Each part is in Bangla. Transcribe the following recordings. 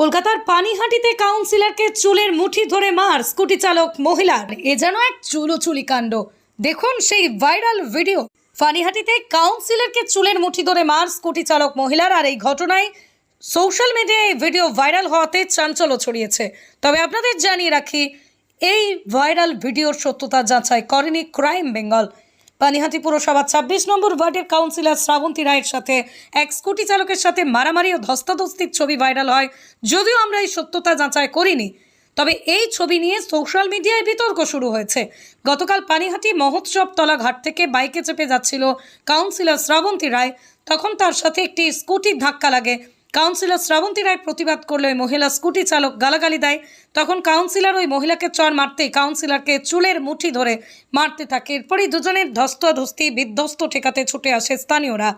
কলকাতার পানিহাটিতে কাউন্সিলরকে চুলের মুঠি ধরে মার স্কুটি চালক মহিলার। এ যেন এক চুলোচুলি কাণ্ড। দেখুন সেই ভাইরাল ভিডিও। পানিহাটিতে কাউন্সিলরকে চুলের মুঠি ধরে মার স্কুটি চালক মহিলার আর এই ঘটনায় সোশ্যাল মিডিয়ায় এই ভিডিও ভাইরাল হওয়াতে চাঞ্চল্য ছড়িয়েছে। তবে আপনাদের জানিয়ে রাখি, এই ভাইরাল ভিডিওর সত্যতা যাচাই করেনি ক্রাইম বেঙ্গল। পানিহাটি পুরসভা ছাব্বিশ নম্বর ওয়ার্ডের কাউন্সিলর শ্রাবন্তী রায়ের সাথে এক স্কুটি চালকের সাথে মারামারি ও ধস্তাধস্তির ছবি ভাইরাল হয়। যদিও আমরা এই সত্যতা যাচাই করিনি, তবে এই ছবি নিয়ে সোশ্যাল মিডিয়ায় বিতর্ক শুরু হয়েছে। গতকাল পানিহাটি মহোৎসব তলা ঘাট থেকে বাইকে চেপে যাচ্ছিল কাউন্সিলর শ্রাবন্তী রায়। তখন তার সাথে একটি স্কুটির ধাক্কা লাগে। কাউন্সিলর শ্রাবন্তী রায় প্রতিবাদ করলে ওই মহিলা স্কুটি চালক গালাগালি দেয়, তখন কাউন্সিলর ওই মহিলাকে চর মারতে কাউন্সিলরকে চুলের মুঠি ধরে মারতে থাকে। এরপরই দুজনের ধস্তাধস্তি, বিধ্বস্ত ঠেকাতে ছুটে আসে স্থানীয়রা।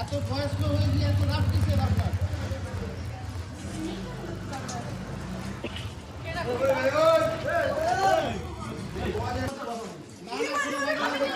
এত বয়স্ক হয়ে গিয়ে এত রাত কিসের আপনার আপনি